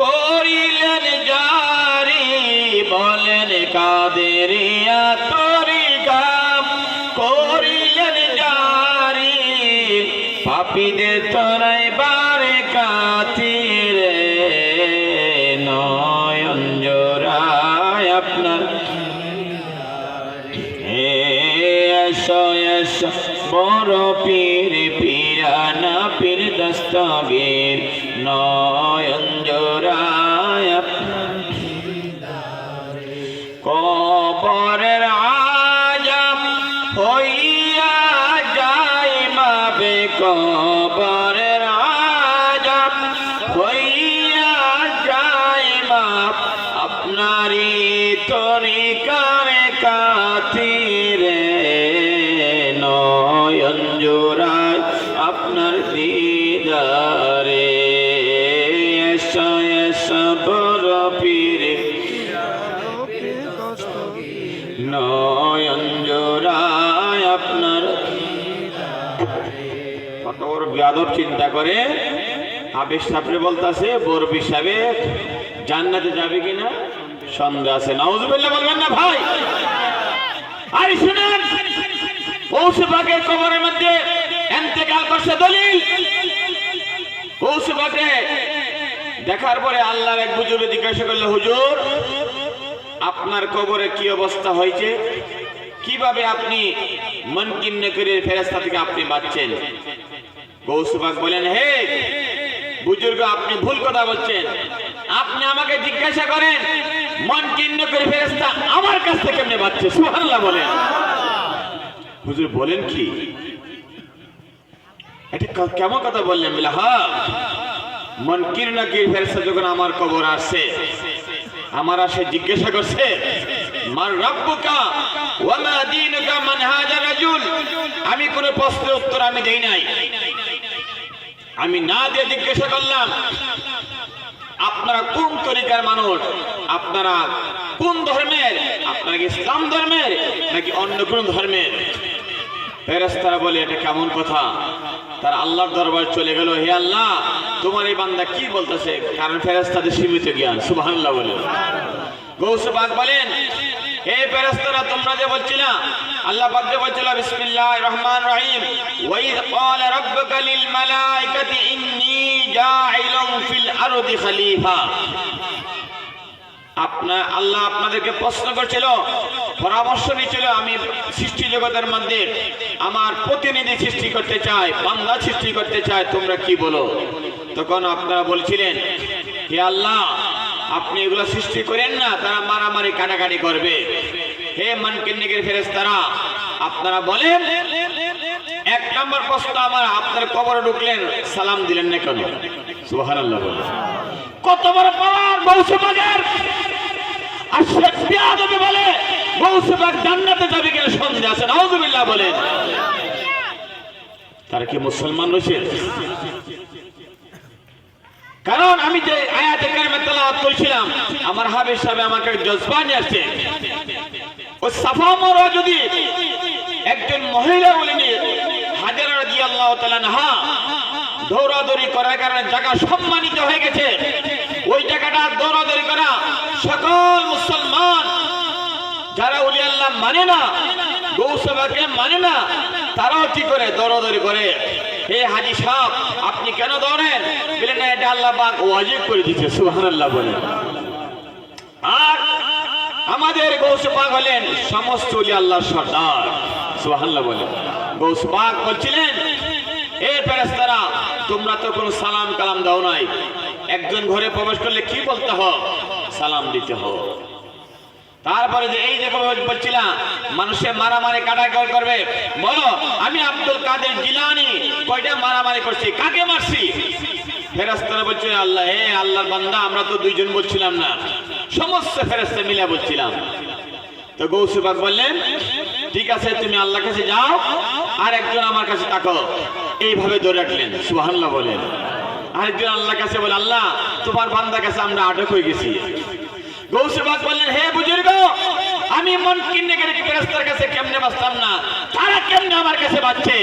করিলেন জারি, বলেন কাদেরিয়া তরিকা করিলেন জারি, পাপীদের তরাই বারে কাতিরে নয়ন জোড়ায় আপনার। হে বড় পীর, পিরানা পীর দস্তগীর নয়ন কাতিরে নয়ন জোড়ায় আপনার দিদারে। বড় পীরে। নয়ন আপনার কত বড় চিন্তা করে। আবেশ সাপড়ে বলতেছে, বরবি সাহেব, জান্নাতে যাবে কিনা? সন্দেহ আছে। নাউজুবিল্লাহ বলবেন না ভাই। আর শুনেন কৌশবাগের কবরের মধ্যে এন্তেকাল করছে দলিল। কৌশবাগে দেখার পরে আল্লাহর এক বুজুর্গ জিজ্ঞাসা করল, হুজুর, আপনার কবরে কি অবস্থা হয়েছে? কীভাবে আপনি মনকিন নকরের ফেরেস্তা থেকে আপনি বাঁচছেন? গৌসুবাগ বলেন হে বুজুর্গ, আপনি ভুল কথা বলছেন। আপনি আমাকে জিজ্ঞাসা করেন মনকিন নকরের ফেরেস্তা আমার কাছ থেকে কেমনে বলেন। হুজুর বলেন কি? এটা কেমন কথা বললেন? বলে মনকির নাকির ফেরেস্তা যখন আমার কবর আসছে, আমার আসে জিজ্ঞাসা করছে, মার রব্বুকা দীনুকা মান হাজা রাজুল? আমি কোন প্রশ্নের উত্তর আমি দেই নাই। আমি না দিয়ে জিজ্ঞাসা করলাম, আপনারা কোন তরিকার মানুষ? আপনারা কোন ধর্মের? আপনারা ইসলাম ধর্মের নাকি অন্য কোন ধর্মের? ফেরেস্তারা বলে, এটা কেমন কথা? তার আল্লাহর দরবার চলে গেল। হে আল্লাহ, তোমার এই বান্দা কি বলতেছে? কারণ ফেরেস্তাদের সীমিত জ্ঞান। সুবহানাল্লাহ বলে গৌসবাগ বলেন, হে ফেরেস্তারা তোমরা যে বলছিলা, আল্লাহ পাক যে বলছিল, বিসমিল্লাহির রহমানির রহিম, ওয়াইদ ক্বালা রাব্বুকা লিল মালাইকাতি ইন্নী জাইলুম ফিল আরদি খলিফা। আপনার, আল্লাহ আপনাদেরকে প্রশ্ন করছিল, পরামর্শ নিচ্ছিল আমি সৃষ্টি জগতের মধ্যে আমার প্রতিনিধি সৃষ্টি করতে চাই, বান্দা সৃষ্টি করতে চাই, তোমরা কি বলো? তখন আপনারা বলছিলেন, হে আল্লাহ, আপনি এগুলো সৃষ্টি করেন না, তারা মারামারি, কাটাকাটি করবে। হে মানকিন্নিকের ফেরেস্তারা আপনারা বলেন এক নম্বর প্রশ্ন আমার, আপনার কবরে ঢুকলেন, সালাম দিলেন না কেন? বলে কত বড় পাওয়ার মৌসুমাগের। আর শেখ বিয়াদবি বলে মৌসুমাগ জান্নাতে যাবে কিনা সন্দেহ আছে, নাউজুবিল্লাহ বলে। তারা কি মুসলমান রয়েছে? কারণ আমি যে আয়াতে কারিমে তেলাওয়াত করছিলাম, আমার হাবিব সাহেব আমাকে জজবা নিয়ে আসছে। ও সাফা মরা যদি একজন মহিলা বলিনি দৌড়াদৌড়ি করার কারণে জায়গা সম্মানিত হয়ে গেছে। ওই জায়গাটা দৌড়াদৌড়ি করা সকল মুসলমান যারা উলি আল্লাহ মানে না গৌসভাকে মানে না, তারাও কি করে দৌড়াদৌড়ি করে? হে হাজি সাহেব, আপনি কেন দৌড়েন? বলেন, না, এটা আল্লাহ পাক ওয়াজিব করে দিচ্ছে সুবহানাল্লাহ বলে আর আমাদের গৌস পাক হলেন সমস্ত উলি আল্লাহর সর্দার, সুবহানাল্লাহ বলে গৌস বলছিলেন এ ফেরেশতারা, তোমরা তো কোনো সালাম কালাম দাও নাই। একজন ঘরে প্রবেশ করলে কি বলতে হয়? সালাম দিতে হয়। তারপরে যে এই যে বলছিলাম, মানুষে মারামারি কাটাকাটি করবে। বলো, আমি আব্দুল কাদের জিলানি, কয়টা মারামারি করছি? কাকে মারছি? ফেরেস্তারা বলছে, আল্লাহ হে আল্লাহর বান্দা, আমরা তো দুইজন বলছিলাম না। সমস্ত ফেরেস্তা মিলে বলছিলাম। তো গৌসুবাগ বললেন, ঠিক আছে, তুমি আল্লাহ কাছে যাও আর একজন আমার কাছে তাকো এইভাবে ধরে রাখলেন, সুবহানাল্লাহ বলেন। আরেকজন আল্লাহ কাছে বলে, আল্লাহ, তোমার বান্দার কাছে আমরা আটক হয়ে গেছি। গৌসবাদ বললেন, হে বুজুর্গ, আমি মন কিনে গেলে ফেরেস্তার কাছে কেমনে বাঁচতাম না? তারা কেমনে আমার কাছে বাঁচছে?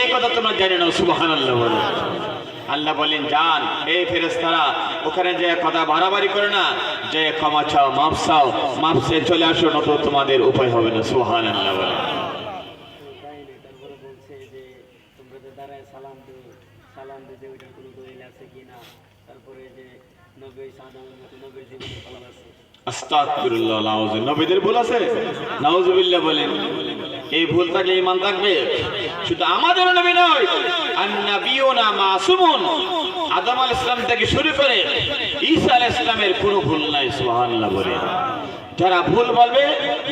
এই কথা তোমরা জানে না সুবহানাল্লাহ বলে আল্লাহ বলেন যান এই ফেরেস্তারা ওখানে যে কথা বাড়াবাড়ি করে না, যে ক্ষমা চাও মাপ চাও মাপ চেয়ে চলে আসো নতো তোমাদের উপায় হবে না। সুহান আল্লাহ আছে আস্তাগফিরুল্লাহ নবীদের ভুল আছে? নাউজুবিল্লাহ বলেন। এই ভুল থাকলে ইমান থাকবে? শুধু আমাদের নবী নয়, আন্নাবিয়ুনা মাসুমুন। আদম আলাইহিস সালাম থেকে শুরু করে ঈসা আলাইহিস সালামের কোনো ভুল নাই, সুবহানাল্লাহ বলে। যারা ভুল বলবে,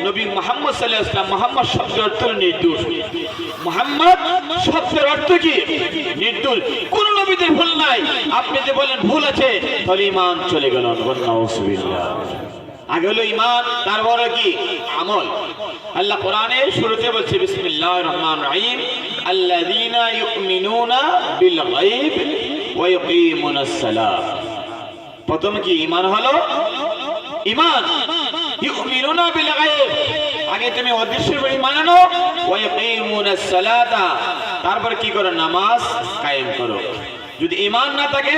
নবী মোহাম্মদ সাল্লাহ ইসলাম মোহাম্মদ শব্দের অর্থ নির্দোষ। মোহাম্মদ শব্দের অর্থ কি? নির্দোষ। কোন নবীদের ভুল নাই। আপনি যে বলেন ভুল আছে, তাহলে ইমান চলে গেল আগে হলো ইমান তারপরে কি? আমল। আল্লাহ কোরআনে শুরুতে বলছে, বিসমিল্লাহির রহমানির রহিম, আল্লাযীনা ইউমিনুনা বিল গায়ব ওয়া ইউকিমুনাস সালাহ প্রথম কি ইমান হলো? ইমান ইউমিনুনা বিল গায়ব। আগে তুমি অদৃশ্যের উপর ইমান আনো, ওয়া ইউকিমুনাস সালাতা তারপর কি করো? নামাজ কায়েম করো। যদি ইমান না থাকে,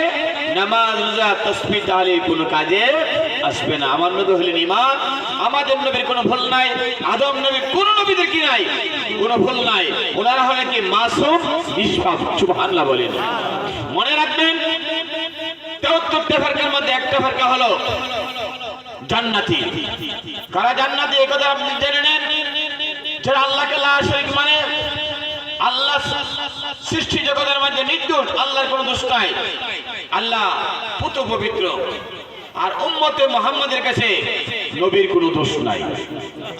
নামাজ, রোজা, তাসবিহ, তাহলে কোনো কাজে আসবে না। আমার নবী হলেন ইমান আমাদের নবীর কোনো ভুল নাই, আদম নবীর কোন নবীদের কি নাই? কোনো ভুল নাই। ওনারা হলেন কি মাসুম? নিষ্পাপ। সুবহানাল্লাহ বলেন। মনে রাখবেন তেহত্তরটা ফেরকার মধ্যে একটা ফেরকা হলো জান্নাতি। কারা জান্নাতি? এই কথা আপনি জেনে নেন। যারা আল্লাহকে লা শরীক মানে আল্লাহ সৃষ্টি জগতের মধ্যে নির্দোষ, আল্লাহর কোনো দোষ নাই। আল্লাহ পুত পবিত্র। আর উম্মতে মোহাম্মদের কাছে নবীর কোনো দোষ নাই।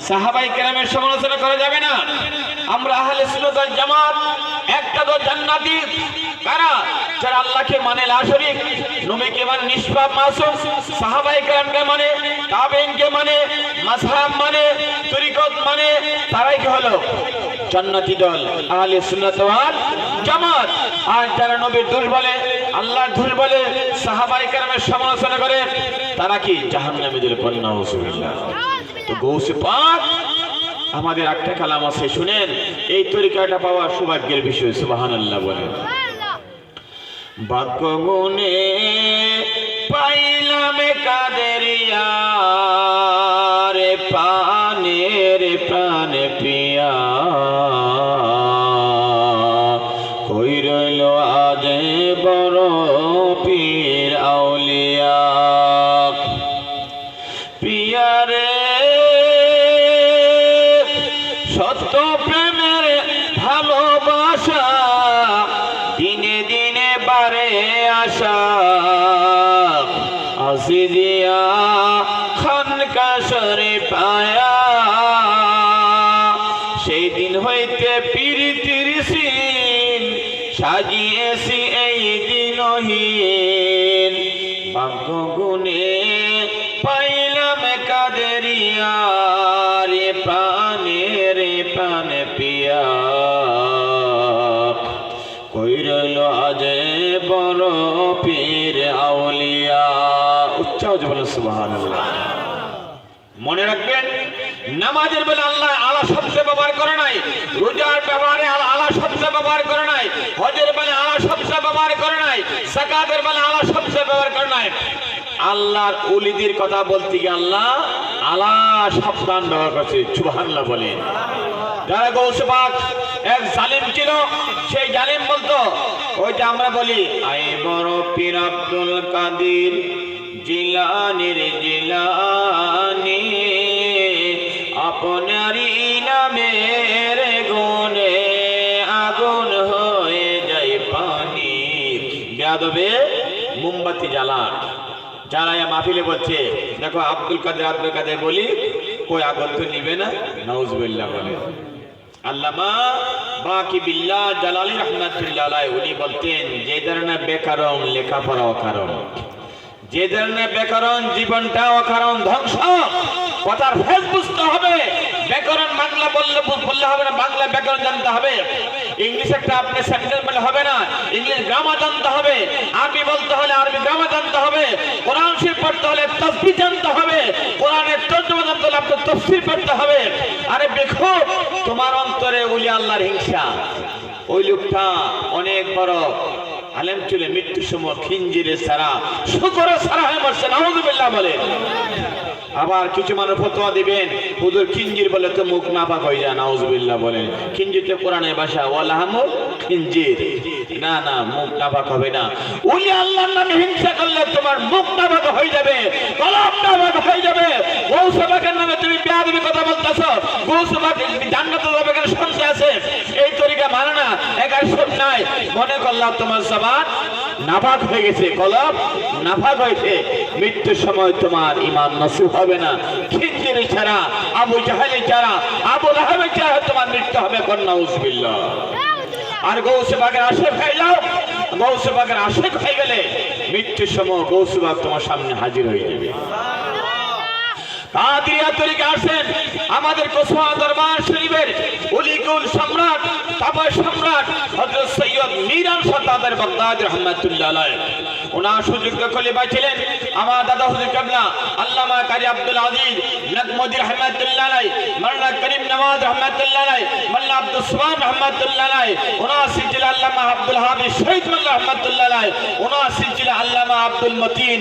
সাহাবাই কেরামের সমালোচনা করা যাবে না। আমরা আহলে সুন্নাত জামাত একটা তো জান্নাতি। কারা? যারা আল্লাহকে মানে লা শরীক নবীকে মানে নিষ্পাপ মাসুম সাহাবাই কেরামকে মানে তাবেইনকে মানে মাযহাব মানে তরিকত মানে তারাই কি হলো? জান্নাতি দল, আহলে সুন্নাত ওয়াল জামাত। আর যারা নবীর দোষ বলে, আল্লাহর দোষ বলে সাহাবাই কেরামের সমালোচনা করে, তারা কি? জাহান্নামীদের কন্যা নাউজুবিল্লাহ। তো গৌসে পাক আমাদের একটা কালাম আছে, শুনেন? এই তরিকাটা পাওয়া সৌভাগ্যের বিষয়, সুবহানাল্লাহ বলেন। বাক্য পাইলাম কাদেরিয়া রে রে প্রাণ পিয়া কইরল আজ বড় পীর আউলিয়া। উচ্চ বলে সুবহানাল্লাহ। মনে রাখবেন, নামাজের বেলা আল্লাহ আলা শব্দ ব্যবহার করে নাই, রোজার ব্যবহারে আলা- আলা শব্দ ব্যবহার করে নাই, হজের বেলা আলা শব্দ ব্যবহার করে নাই সাকাতের বেলা আলা শব্দ ব্যবহার করে নাই। আল্লাহর উলিদের কথা বলতে গিয়ে আল্লাহ আলা শব্দান ব্যবহার করছে, সুবহানাল্লাহ বলে যারা গৌসবাক এক জালিম ছিল, সেই জালিম বলতো, ওইটা আমরা বলি আই বড় পীর আব্দুল কাদির, জিলানির জিলানি। আপনারই নামের গুণে আগুন হয়ে যায় পানি। বেয়াদবে মোমবাতি জ্বালান। জ্বালায়া মাহফিলে বলছে, দেখো আব্দুল কাদের আব্দুল কাদের বলি, কই তো নিবে না? নাউজুবিল্লাহ বলে। আল্লামা বাকি বিল্লাহ জালালি রহমাতুল্লাহ উনি বলতেন, যে ধরনের বেকারণ লেখাপড়া অকারণ যে ধরনের বেকারণ জীবনটা অকারণ ধ্বংস, কথার ফেস বুঝতে হবে ব্যাকরণ বাংলা বললে বললে হবে না বাংলা ব্যাকরণ জানতে হবে। ইংলিশ একটা আপনি সেন্টেন্স বলে হবে না। ইংলিশ গ্রামার জানতে হবে। আরবি বলতে হলে আরবি গ্রামার জানতে হবে। কোরআন শরীফ পড়তে হলে তসবি জানতে হবে। কোরআনের তর্জমা জানতে হলে আপনার তফসির পড়তে হবে। আরে দেখো তোমার অন্তরে উলি আল্লাহর হিংসা। ওই লোকটা অনেক বড় আলেম চলে, মৃত্যুর সময় খিঞ্জিরে সারা শুকরে সারা হয়ে মরছে, নাউজুবিল্লাহ বলে। আবার কিছু মানুষ ফতোয়া দিবেন। হুজুর খিঞ্জির বলে তো মুখ নাপাক হয়ে যায়, নাউজুবিল্লাহ বলেন। খিঞ্জির তো কোরআনের ভাষা ওয়ালাহামু খিঞ্জির না না, মুখ নাপাক হবে না। উনি আল্লাহর নামে হিংসা করলে তোমার মুখ নাপাক হয়ে যাবে, কলম নাপাক হয়ে যাবে। গৌসবাকের নামে তুমি বেয়াদবি কথা বলতেছ। গৌসবাক কেন শুনতে আছে। এই তরিকা মানে না, একার সব নাই মনে করলাম তোমার জবান নাপাক হয়ে গেছে, কলব নাফাক হয়েছে। মৃত্যুর সময় তোমার ইমান নসিব হবে না। খিঞ্জির ছাড়া আবু জাহালি ছাড়া আবু লাহাবের ছাড়া তোমার মৃত্যু হবে, কন্যা উসবিল্লা আর গৌসবাগের আশেপ হয়ে যাও। গৌসবাগের আশেপ হয়ে গেলে মৃত্যুর সময় গৌসবাগ তোমার সামনে হাজির হয়ে যাবে। কাদিয়া তরিকে আসেন। আমাদের কোসোয়া দরবার শরীফের অলিকুল সম্রাট তাপয় সম্রাট হযরত সৈয়দ মিরান সত্তাদের বাগদাদ রহমাতুল্লাহ ওনার সুযোগ্য খলিফা ছিলেন আমার দাদা হুজুর কাবলা, আল্লামা কারি আব্দুল আজিজ, নকমুদ্দিন রহমাতুল্লাহ আলাইহ, মাওলানা করিম নওয়াজ রহমাতুল্লাহ আলাইহ, মাওলানা আব্দুল সুবহান রহমাতুল্লাহ আলাইহ, ওনার সিলসিলা আল্লামা আব্দুল হাফিজ শহীদ মোল্লা রহমাতুল্লাহ আলাইহ, ওনার সিলসিলা আল্লামা আব্দুল মতিন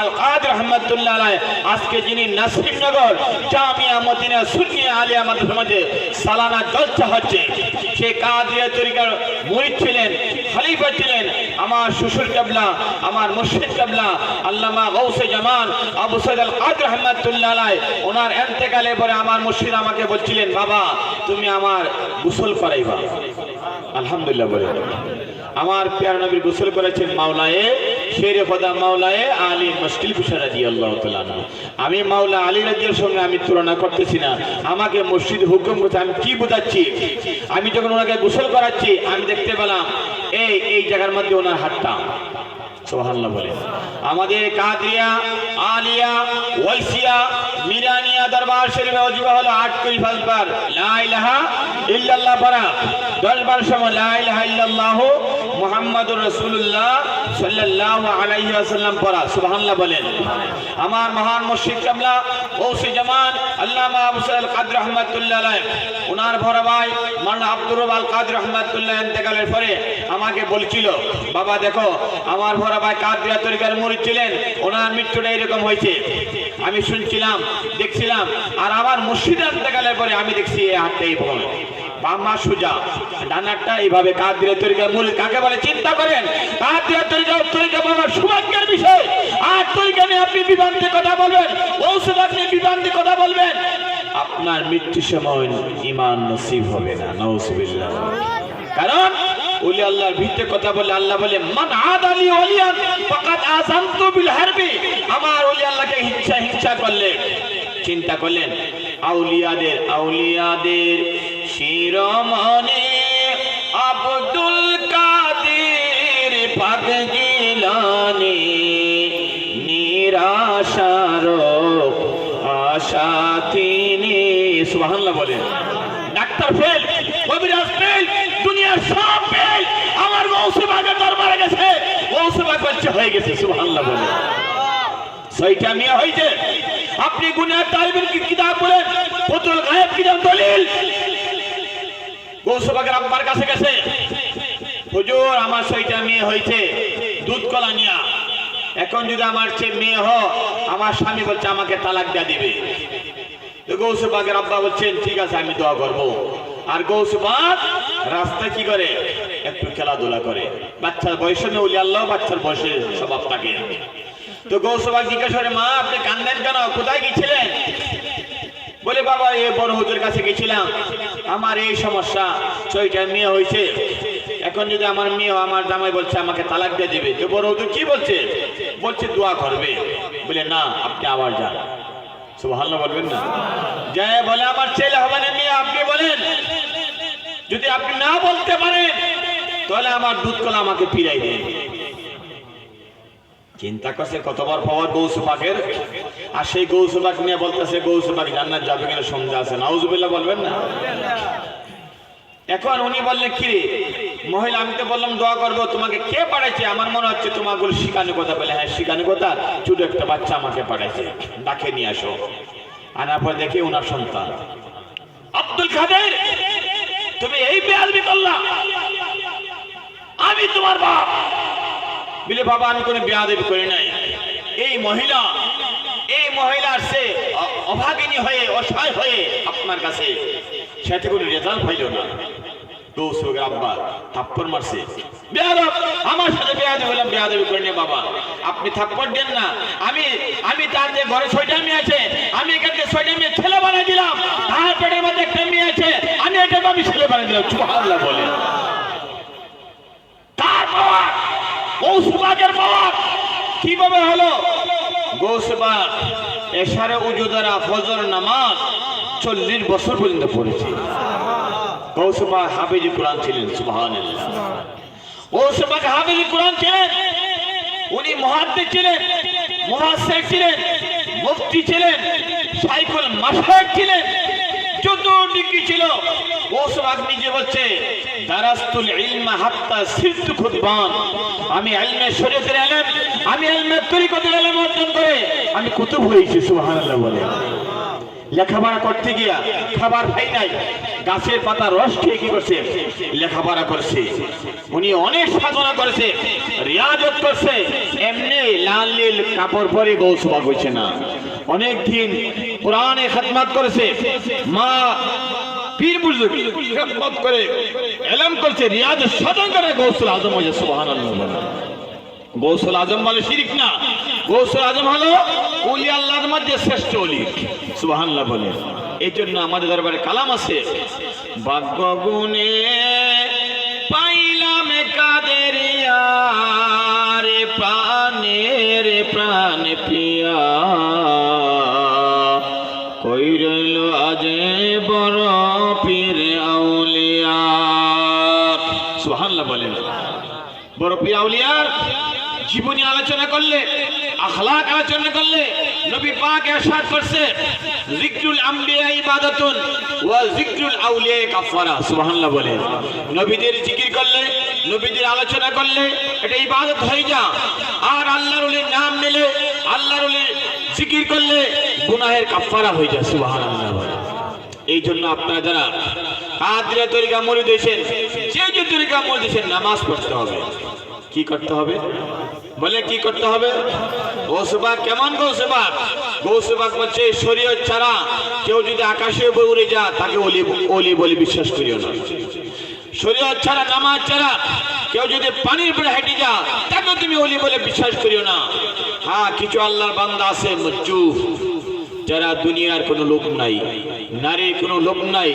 আল কাদের রহমাতুল্লাহ আলাইহ, আজকে যিনি নাসিরনগর জামিয়া মদিনা সুন্নিয়া আলিয়া মাদ্রাসা সালানা জলসা হচ্ছে। সে কাদিয়া তরিকার মুরিদ ছিলেন খলিফা ছিলেন আমার শ্বশুর কাবলা, আমার মুর্শিদ কাবলা, আল্লামা গৌসে জামান, আবু সৈদ আল কাদের রহমাতুল্লাহ ওনার এন্তেকালে পরে আমার মুর্শিদ আমাকে বলছিলেন, বাবা, তুমি আমার গোসল করাইবা। আলহামদুলিল্লাহ বলে। আমার প্যার নবীর গোসল করেছেন মাওলায়ে শেরে খোদা মাওলায়ে আলী মুশকিল রাদিয়াল্লাহু তাআলা আনহু। আমি মাওলা আলী রাদিয়ার সঙ্গে আমি তুলনা করতেছি না। আমাকে মসজিদ হুকুম করতে আমি কি বোঝাচ্ছি? আমি যখন ওনাকে গোসল করাচ্ছি, আমি দেখতে পেলাম এই এই জায়গার মধ্যে ওনার হাতটা। সোহাল্লাহ বলে। আমাদের কাদরিয়া, আলিয়া, ওয়াইসিয়া, মিরানিয়া দরবার শরীফে অজিবা হলো আট কুড়ি ফাজবার লা ইলাহা ইল্লাল্লাহ পারা দশ বার সময় লা ইলাহা ইল্লাল্লাহ মুহাম্মাদুর রাসূলুল্লাহ সাল্লাল্লাহু আলাইহি ওয়াসাল্লাম পড়া। সুবহানাল্লাহ বলেন। আমার মহান মুর্শিদ কামলা গৌসে জামান আল্লামা আবু সাইদ কাদের রহমাতুল্লাহ ওনার বড় ভাই মাওলানা আব্দুর আল কাদের রহমাতুল্লাহ ইন্তেকালের পরে আমাকে বলছিল, বাবা, দেখো, আমার বড় ভাই কাদিয়া তরিকার মুরিদ ছিলেন, ওনার মৃত্যুটা এরকম হয়েছে। আমি শুনছিলাম, দেখছিলাম, আর আমার মুর্শিদ ইন্তেকালের পরে আমি দেখছি এই হাতটা এইভাবে বামা সুজা, ডানারটা এইভাবে কাদিয়া তরিকার মুরিদ কাকে বলে? চিন্তা করেন কাদিয়া তরিকার তরিকা বাবার সৌভাগ্যের বিষয়। আর তরিকা নিয়ে আপনি বিভ্রান্তি কথা বলবেন, ঔষধ নিয়ে বিভ্রান্তি কথা বলবেন। আপনার মৃত্যু সময় ইমান নসিব হবে না নওজবিল্লাহ কারণ, ওলি আল্লাহর ভিত্তে কথা বলে, আল্লাহ বলে, মান আদালি ওলিয়ান, ফাকাদ আযানতু বিল হারবি। আমার ওলি আল্লাহকে হিংসা হিংসা করলে, চিন্তা করলেন, আউলিয়াদের আউলিয়াদের শিরোমণি আব্দুল কাদের পাক জিলানী নিরাশার আশা তিনি, সুবহানাল্লাহ বলেন। ডাক্তার ফেল, কবিরাজ ফেল, দুনিয়ার সব ফেল, আমার গৌসবাগের দরবারে গেছে গৌসবাগ বাচ্চা হয়ে গেছে, সুবহানাল্লাহ বলেন। সেইটা মিয়া হয়েছে। আপনি গুনিয়ার তালিবের কিতাব বলেন? পুতুল গায়েব কিতাব দলিল? গৌসবাগের আব্বার কাছে গেছে? হুজুর, আমার সেইটা মেয়ে হয়েছে, দুধ কলা নিয়া। এখন যদি আমার সে মেয়ে হ আমার স্বামী বলছে, আমাকে তালাক দেয়া দিবে। গৌসবাগের আব্বা বলছেন, ঠিক আছে, আমি দোয়া করব। আর গৌসবাগ রাস্তায় কি করে? একটু খেলাধুলা করে। বাচ্চার বয়সে নেই আল্লাহ, বাচ্চার বয়সে স্বভাব থাকে। তো গৌসবাগ জিজ্ঞাসা করে, মা, আপনি কান্দেন কেন? কোথায় গেছিলেন? বলে, বাবা এ বড় হুজুর কাছে গেছিলাম। আমার এই সমস্যা ছয়টা মেয়ে হয়েছে। এখন যদি আমার মেয়ে আমার জামাই বলছে, আমাকে তালাক দিয়ে দেবে। তো বড় হুজুর কি বলছে? বলছে, দোয়া করবে। বলে, না, আপনি আবার যান। সুবহানাল্লাহ বলবেন না? জয় বলে, আমার ছেলে হবে না মেয়ে। আপনি বলেন, যদি আপনি না বলতে পারেন, তাহলে আমার দুধ কলা আমাকে ফিরাই দেন। চিন্তা করছে, কতবার পাওয়ার গৌসুপাকের আর সেই গৌসুপাক নিয়ে বলতেছে গৌসুপাক জান্নাত যাবে কিনা সন্দেহ আছে। নাউজুবিল্লাহ বলবেন না? এখন উনি বললেন কি রে? মহিলা, আমি তো বললাম দোয়া করব, তোমাকে কে পাঠাইছে আমার মনে হচ্ছে তোমাগুলো শিকানি কথা বলে হ্যাঁ শিকানি কথা ছোট একটা বাচ্চা আমাকে পাঠাইছে ডাকে নিয়ে আসো। আনার পর দেখি ওনার সন্তান। আব্দুল কাদের, তুমি এই বেয়ালবি করলা। আমি তোমার বাপ। বলে, বাবা, আমি কোনো বিয়া দেবী করি নাই। এই মহিলা মহিলার সে অভাগিনী হয়ে, অসহায় হয়ে আপনার কাছে সাথে কোনো রেজাল্ট পাইল না। দৌসুকের আব্বা, থাপ্পড় মারছে। বেয়াদব, আমার সাথে বেয়াদব হলাম, বেয়াদবি করে নিয়ে বাবা। আপনি থাপ্পড় দেন না। আমি আমি তার যে ঘরে ছয়টা মেয়ে আছে, আমি এখানে ছয়টা মেয়ে ছেলে বানাই দিলাম। তার পেটের মধ্যে একটা মেয়ে আছে, আমি এটাকে আমি ছেলে বানাই দিলাম। সুবহানাল্লাহ বলে তার বাবা গৌসবাগের বাবা কীভাবে হলো? গৌসবাগ। এশারে উজু দ্বারা ফজর নামাজ চল্লিশ বছর পর্যন্ত পড়েছে। কৌশবা হাফিজি কোরআন ছিলেন সুবাহান কৌশবা হাফিজি কোরআন ছিলেন, উনি মহাদ্দে ছিলেন মহাশেখ ছিলেন, মুফতি ছিলেন সাইকুল মাসাক ছিলেন। চতুর্দিকে ছিল। ওসবাগ নিজে বলছে, দারাস্তুল ইলমা হাত্তা সিরতু খুতবান আমি ইলমে শরীয়তের ইলম আমি ইলমে তরিকতের ইলম অর্জন করে আমি কুতুব হয়েছি, সুবহানাল্লাহ বলে। লেখাপড়া করতে গিয়া খাবার খাই নাই, গাছের পাতা রস খেয়ে কি করছে? লেখাপড়া করছে। উনি অনেক সাধনা করেছে, রিয়াজত করছে, এমনি লাল নীল কাপড় পরে গৌসবা হয়েছে না। অনেক দিন কোরআনে খাতমাত করেছে। মা পীর বুজুর্গ খেদমত করে, এলাম করছে, রিয়াজ সাধন করে গৌসুল আজম হয়েছে সুবহানাল্লাহ। গৌসুল আজম বলে শিরিক না। গৌসুল আজম হলো উলি আল্লাহর মধ্যে শ্রেষ্ঠ অলি সুবহানাল্লাহ বলে। এই জন্য আমাদের দরবারে কালাম আছে, ভাগ্য গুণে পাইলাম কাদের রে প্রাণের প্রাণ পিয়া আজ বড় পীর আউলিয়া। সুবহানাল্লাহ বলেন। বড় পীর আউলিয়ার জীবনী আলোচনা করলে, আখলাক আলোচনা করলে নবী পাক এরশাদ করছে, জিকরুল আম্বিয়া ইবাদাতুন ওয়া জিকরুল আউলিয়া কাফারা সুবহানাল্লাহ বলে নবীদের জিকির করলে, নবীদের আলোচনা করলে এটা ইবাদত হয়ে যা আর আল্লাহর ওলির নাম নিলে, আল্লাহর ওলির জিকির করলে গুনাহের কাফারা হয়ে যায়, সুবহানাল্লাহ এই জন্য আপনারা যারা কাদরিয়া তরিকা মরি দিয়েছেন, যে যে তরিকা মরি দিয়েছেন, নামাজ পড়তে হবে। কি করতে হবে? বলে কি করতে হবে? গৌসবাগ কেমন গৌসবাগ? গৌসবাগ হচ্ছে শরীয়ত ছাড়া কেউ যদি আকাশে উড়ে যা তাকে অলি অলি বলে বিশ্বাস করিও না। শরীয়ত ছাড়া, নামাজ ছাড়া কেউ যদি পানির উপরে হেঁটে যা তাকে তুমি অলি বলে বিশ্বাস করিও না। হ্যাঁ কিছু আল্লাহর বান্দা আছে মজ্জু যারা দুনিয়ার কোনো লোক নাই, নারীর কোনো লোক নাই,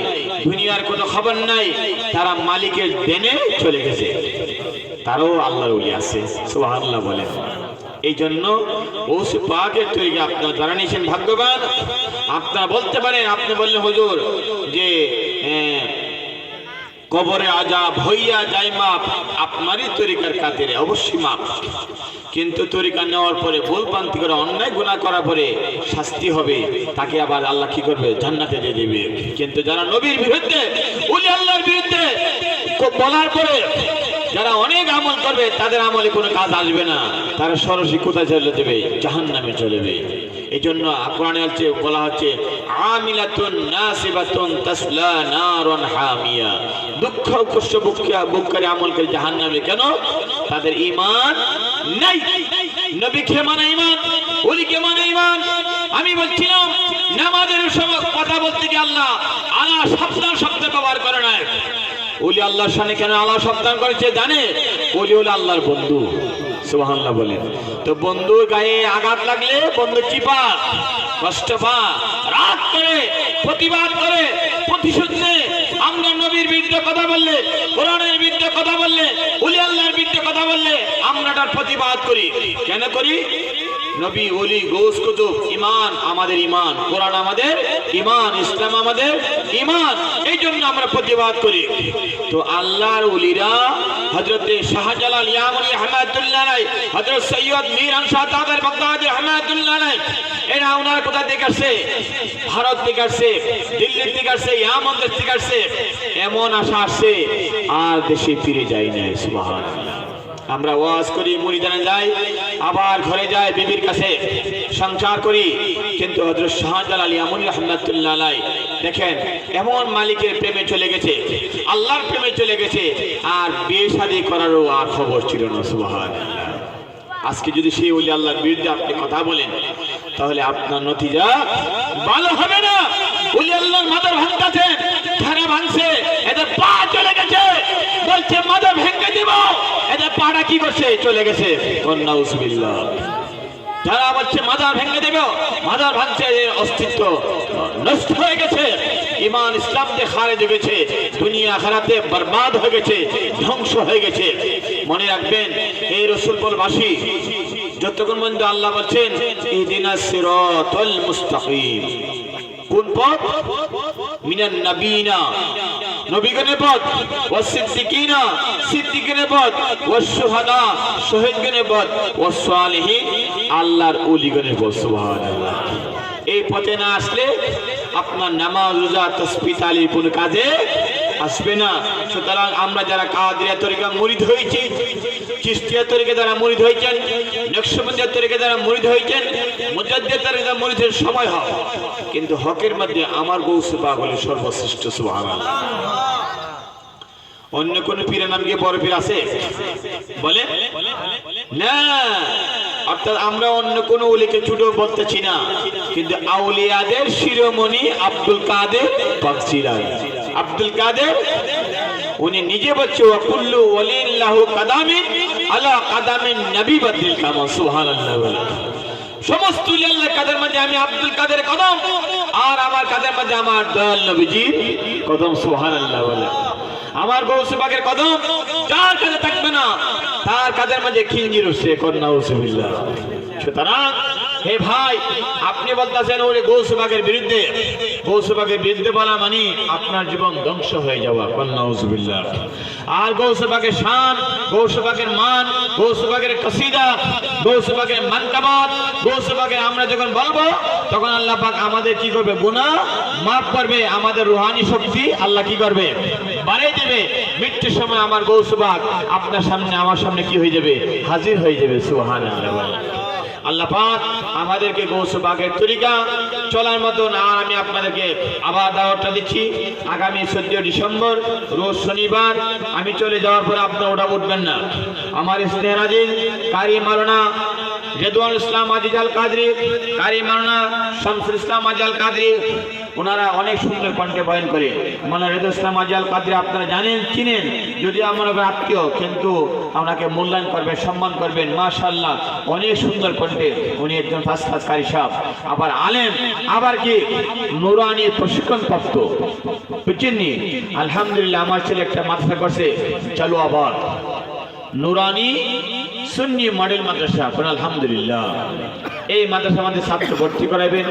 দুনিয়ার কোনো খবর নাই, তারা মালিকের দেনে চলে গেছে। তারও আল্লাহর উলি আছে, সুবহানাল্লাহ বলেন। এই জন্য ওস পাকের তৈরি আপনারা যারা নিয়েছেন ভাগ্যবান, আপনারা বলতে পারেন, আপনি বললেন, হুজুর, যে কবরে আজাব হইয়া যায় মাপ, আপনারই তরিকার কাতেরে অবশ্যই মাপ। কিন্তু তরিকা নেওয়ার পরে ভুল পান্তি করে, অন্যায় গুণা করার পরে শাস্তি হবে। তাকে আবার আল্লাহ কি করবে? জান্নাতে দিয়ে দেবে। কিন্তু যারা নবীর বিরুদ্ধে উলি আল্লাহর বিরুদ্ধে বলার পরে যারা অনেক আমল করবে, তাদের আমলে কোনো কাজ আসবে না। তারা সরাসরি কোথায় চলে দেবে জাহান নামে চলবে এই জন্য কোরআনে হচ্ছে, বলা হচ্ছে, আমিলাতুন নাসিবাতুন তাসলা নারন হামিয়া। দুঃখ কষ্ট বুকিয়া বুককারে আমল করে জাহান্নামে। কেন? তাদের ঈমান নাই। নবী কে মানে ঈমান? ওলি কে মানে ঈমান? আমি বলছিলাম, নামাজের সময় কথা বলতে গিয়ে আল্লাহ আলা সাবধান শব্দ ব্যবহার করে নাই। ওলি আল্লাহর সামনে কেন আল্লাহ সাবধান করেছে জানে? ওলি হলো আল্লাহর বন্ধু। সুবহানাল্লাহ বলেন। তো বন্ধু গায়ে আঘাত লাগলে বন্ধু চিপা, কষ্ট পা, রাগ করে, প্রতিবাদ করে, প্রতিশোধ নেয়। আমরা নবীর বিরুদ্ধে কথা বললে, কোরআনের বিরুদ্ধে কথা বললে উলি আমরা প্রতিবাদ করি। কেন করি? নবী, ওলি গোস কুতুব ইমান আমাদের ইমান কোরআন আমাদের ইমান ইসলাম আমাদের ইমান এই জন্য আমরা প্রতিবাদ করি। তো আল্লাহর উলিরা হজরতে শাহজালাল ইয়ামুল আহমদুল্লাহ রায় হজরত সৈয়দ মীর আনসার তাদের বাগদাদি আহমদুল্লাহ রায়, এরা ওনার কোথা থেকে আসছে? ভারত থেকে আসছে দিল্লি থেকে আসছে ইয়ামন থেকে আসছে। এমন আশা আসছে, আর দেশে ফিরে যায় না সুবহানাল্লাহ। আমরা ওয়াজ করি মুড়িদানে যাই, আবার ঘরে যাই, বিবির কাছে সংসার করি। কিন্তু হজরত শাহজাল আলী আমুল রহমতুল্লাহ আলাই দেখেন, এমন মালিকের প্রেমে চলে গেছে, আল্লাহর প্রেমে চলে গেছে, আর বিয়ে শাদি করারও আর খবর ছিল না সুবাহ আজকে যদি সেই ওলি আল্লাহর বিরুদ্ধে আপনি কথা বলেন তাহলে আপনার নতিজা ভালো হবে না। ওলি আল্লাহর মাদার ভাঙতেছে। ধারা ভাঙছে। এদের পা চলে গেছে। বলছে, মাদার ভেঙে দিব। এদের পাটা কি করছে? চলে গেছে। কন্যা যারা বলছে মাজার ভেঙে মাজার ভাঙছে এর অস্তিত্ব। নষ্ট হয়ে গেছে। ইমান ইসলাম যে দুনিয়া খারাতে বরবাদ হয়ে গেছে। ধ্বংস হয়ে গেছে। মনে রাখবেন, এই রসুলপুরবাসী যতক্ষণ পর্যন্ত আল্লাহ বলছেন এই দিন সিরাতাল মুস্তাকিম। কোন পথ? মিনান নবীনা। নবীগণের পথ ও সিদ্দিকিনা। সিদ্দিকিনের পথ ও সুহাদা শহীদগণের পথ ও সালেহীন আল্লাহর ওলিগণের পথ, সুবহানাল্লাহ। এই পথে না আসলে আপনার নামাজ, রোজা, তসবি তালির কোনো কাজে আসবে না। সুতরাং আমরা যারা কাদিয়া তরিকা মুরিদ হয়েছি চিস্তিয়া তরিকে যারা মুরিদ হয়েছেন নকশবন্দিয়া তরিকে যারা মুরিদ হয়েছেন মুজাদ্দিয়া তরিকে যারা সময় হয়। কিন্তু হকের মধ্যে আমার গৌসে পাগলের সর্বশ্রেষ্ঠ, সুবহানাল্লাহ। অন্য কোন পীরের নাম গিয়ে বড় পীর আছে? বলে? না। অর্থাৎ আমরা অন্য কোন ওলিকে ছোট বলতেছি না। কিন্তু আউলিয়াদের শিরোমণি আব্দুল কাদের বাগচিরাই আব্দুল কাদের, উনি নিজে বলছে ওয়াকুল্লু ওয়ালিল্লাহু কাদামিন, আলা কাদামিন নবী বদলিল কামা, সুবহানাল্লাহ সমস্ত আল্লাহ কাদের মধ্যে আমি আব্দুল কাদের কদম, আর আমার কাদের মধ্যে আমার দয়াল নবীজি কদম, সুবহানাল্লাহ বলে। আমার গৌসে পাকের কদম, যার কাছে থাকবে না, তার কাদের মাঝে খিঞ্জির উঠছে কন্যা উসুবিল্লাহ সুতরাং হে ভাই, আপনি বলতেছেন ওরে গৌসুবাগের বিরুদ্ধে। গৌসুবাগের বিরুদ্ধে বলা মানে আপনার জীবন ধ্বংস হয়ে যাওয়া কন্যা উসুবিল্লাহ আর গৌসুবাগের শান, গৌসুবাগের মান, গৌসুবাগের কসিদা, গৌসুবাগের মানকাবাদ, গৌসুবাগের আমরা যখন বলব, তখন আল্লাহ পাক আমাদের কি করবে? গুনাহ মাফ করবে, আমাদের রুহানি শক্তি আল্লাহ কি করবে? বাড়িয়ে দেবে। মৃত্যুর সময় আমার গৌসুবাগ আপনার সামনে, আমার সামনে কি হয়ে যাবে? হাজির হয়ে যাবে সুহান আল্লাহ পাক আমাদেরকে গৌসুবাগের তরিকা চলার মতন আর আমি আপনাদেরকে আবার দাওয়াতটা দিচ্ছি। আগামী চোদ্দ ডিসেম্বর, রোজ শনিবার আমি চলে যাওয়ার পর আপনারা ওটা উঠবেন না। আমার স্নেহাজিন কারি মারনা রেদওয়ান ইসলাম আজিজাল কাদরি, কারি মারনা শামসুল ইসলাম আজাল কাদরি, ওনারা অনেক সুন্দর কণ্ঠে বয়ন করে। মানে রেদুল ইসলাম আজাল কাদরি আপনারা জানেন, চিনেন যদি আমার আত্মীয়, কিন্তু আপনাকে মূল্যায়ন করবেন, সম্মান করবেন মাশাল্লাহ অনেক সুন্দর কণ্ঠে উনি একজন ফার্স্ট ক্লাস কারি সাহেব। আবার আলেম, আবার কি? নুরানি প্রশিক্ষণ প্রাপ্ত বুঝছেন আলহামদুলিল্লাহ, আমার ছেলে একটা মাথা করছে চালু আবার নুরানি সুন্নি মডেল মাদ্রাসা কোন আলহামদুলিল্লাহ। এই মাদ্রাসা আমাদের ছাত্র ভর্তি করাবেন,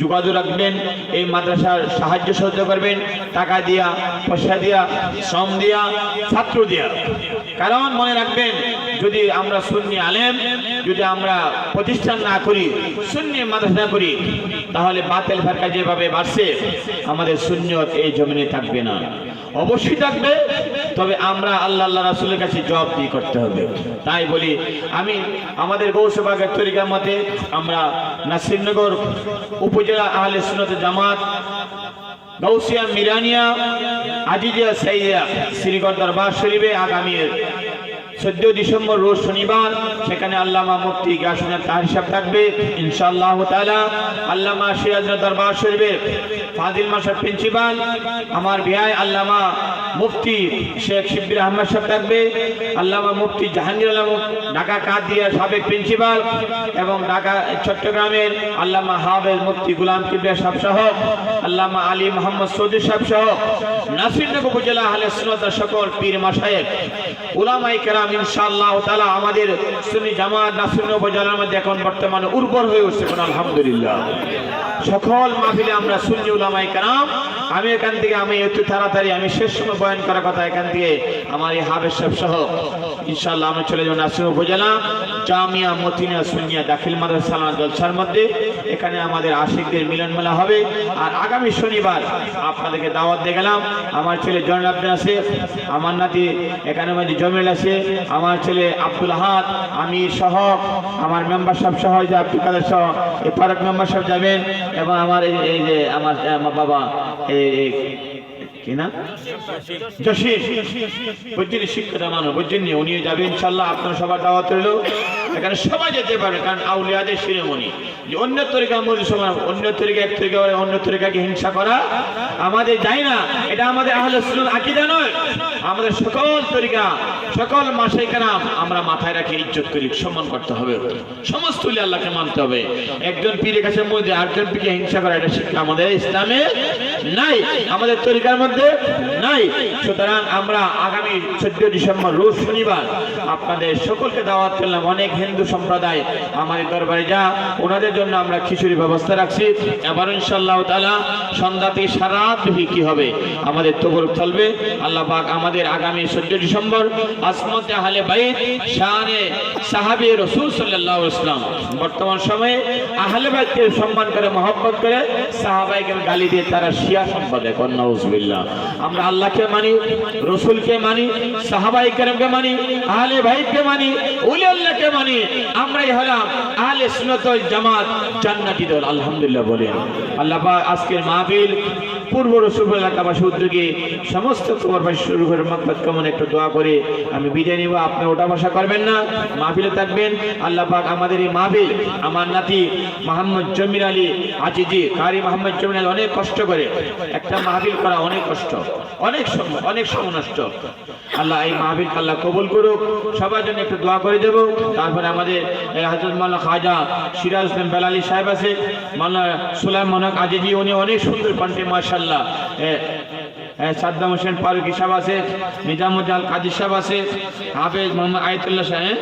যোগাযোগ রাখবেন, এই মাদ্রাসার সাহায্য সহযোগ করবেন, টাকা দিয়া, পয়সা দিয়া, শ্রম দিয়া, ছাত্র দিয়া। কারণ মনে রাখবেন, যদি আমরা সুন্নি আলেম, যদি আমরা প্রতিষ্ঠান না করি, সুন্নি মাদ্রাসা না করি, তাহলে বাতেল ফাঁকা যেভাবে বাড়ছে, আমাদের শূন্যত এই জমিনে থাকবে না। অবশ্যই থাকবে। তবে আমরা আল্লাহ আল্লাহ রাসুলের কাছে জবাব দিয়ে করতে হবে। তাই বলি, আমি আমাদের গৌসবাগের তরিকার মতে আমরা নাসিরনগর উপজেলা আহলে সুনত জামাত গৌসিয়া মিরানিয়া, আজিজিয়া সাইয়া শ্রীগড় দরবার শরীফে আগামী চোদ্দ ডিসেম্বর রোজ শনিবার, সেখানে আল্লামা মুফতি গাছনের তার হিসাব থাকবে। ইনশাআল্লাহ তালা আল্লামা সিরাজ দরবার শরীফে ফাজিল মাসার প্রিন্সিপাল আমার বিয়ায় আল্লামা মুফতি শেখ শিবির আহমদ সাহেব থাকবে, আল্লামা মুফতি জাহাঙ্গীর আলম, ঢাকা কাদিয়া সাবেক প্রিন্সিপাল এবং ঢাকা চট্টগ্রামের আল্লামা হাফেজ মুফতি গুলাম কিবরিয়া সাহেব সহ, আল্লামা আলী মোহাম্মদ সৌদি সাহেব সহ, নাসিরনগর উপজেলা আহলে সুন্নাতের সকল পীর মাশায়েখ উলামায়ে কেরাম ইনশাআল্লাহ তাআলা আমাদের সুন্নি জামাত নাসিরনগর উপজেলার মধ্যে এখন বর্তমানে উর্বর হয়ে উঠছে কোন আলহামদুলিল্লাহ। সকল মাহফিলে আমরা সুন্নি উলামাই কেরাম, আমি এখান থেকে আমি একটু তাড়াতাড়ি, আমি শেষ সময় বয়ান করার কথা এখান থেকে আমার এই হাবের সাহেব সহ, ইনশাআল্লাহ আমরা চলে যাব নাসির উপজেলা, জামিয়া, মতিনা, সুনিয়া দাখিল মাদ্রাসা, সালানা জলসার মধ্যে। এখানে আমাদের আশিকদের মিলন মেলা হবে। আর আগামী শনিবার আপনাদেরকে দাওয়াত দিয়ে গেলাম। আমার ছেলে জয়ন আব্দুল আছে, আমার নাতি এখানে মধ্যে জমিল আছে, আমার ছেলে আব্দুল হাত আমি সহ, আমার মেম্বার সাহেব সহ যে আব্দুল কাদের সহ, এই ফারুক মেম্বার সাহেব যাবেন, এবং আমার এই যে আমার বাবা এই হিংসা করা, আমাদের যাই না, এটা আমাদের আকীদা নয়। আমাদের সকল তরিকা, সকল মাসাই কারাম আমরা মাথায় রাখি, ইজ্জত করি, সম্মান করতে হবে। সমস্ত আল্লাহকে মানতে হবে। একজন পীরের কাছে মধ্যে আরেকজন পীরকে হিংসা করা, এটা শিক্ষা আমাদের ইসলামে নাই। আমাদের তরিকার মধ্যে নাই। সুতরাং আমরা আগামী চোদ্দ ডিসেম্বর, রোজ শনিবার আপনাদের সকলকে দাওয়াত করলাম। অনেক হিন্দু সম্প্রদায় আমাদের দরবারে যা, ওনাদের জন্য আমরা খিচুড়ি ব্যবস্থা রাখছি। এবার ইনশাল্লাহ তালা সন্ধ্যা থেকে সারা রাত ব্যাপী কি হবে, আমাদের তবরক চলবে। আল্লাহ পাক আমাদের আগামী চোদ্দ ডিসেম্বর আসমতে আহলে বাইত শাহানে সাহাবি রসুল সাল্লাহ ইসলাম বর্তমান সময়ে আহলে বাইতকে সম্মান করে, মহব্বত করে সাহাবাইকে গালি দিয়ে তারা শিয়া সম্পাদে কন্যা উজবিল্লাহ আমরা আল্লাহকে মানি, রসুলকে মানি সাহাবাই কেরমকে মানি, আহলে ভাইকে মানি উলি আল্লাহকে মানি, আমরাই হলাম আহলে সুনত জামাত, জান্নাতি দল, আলহামদুলিল্লাহ বলে আল্লাহ আজকের মাহফিল পূর্ব রসুল এলাকাবাসী উদ্যোগে সমস্ত কবরবাসী শুরু করে মকবত কেমন একটু দোয়া করে আমি বিদায় নিব। আপনি ওটা বসা করবেন না, মাহফিলে থাকবেন। আল্লাহ পাক আমাদের এই মাহফিল, আমার নাতি মোহাম্মদ জমির আলী আজিজি, কারি মোহাম্মদ জমির আলী অনেক কষ্ট করে। একটা মাহফিল করা অনেক কষ্ট, অনেক সময় অনেক সময় নষ্ট। আল্লাহ এই মাহফিল আল্লাহ কবুল করুক। সবার জন্য একটু দোয়া করে দেব। তারপরে আমাদের হাজরত মাল্লা খাজা সিরাজ বেলালি সাহেব আছে। মাল্লা সুলাইম মনক আজিজি, উনি অনেক সুন্দর কণ্ঠে মার্শাল্লাহ সাদ্দাম হোসেন ফারুকি সাহেব আছে নিজামুদ্দাল কাদির সাহেব আছে হাফেজ মোহাম্মদ আয়তুল্লাহ সাহেব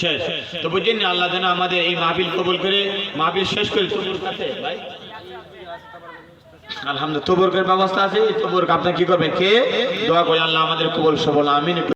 শেষ। তো বুঝছেন না, আল্লাহ যেন আমাদের এই মাহফিল কবুল করে মাহফিল শেষ করে তবুর কাছে ভাই। আলহামদুলিল্লাহ তবুরকের ব্যবস্থা আছে তবুর আপনি কি করবেন? কে? দোয়া করে আল্লাহ আমাদের কবুল সবল আমিন।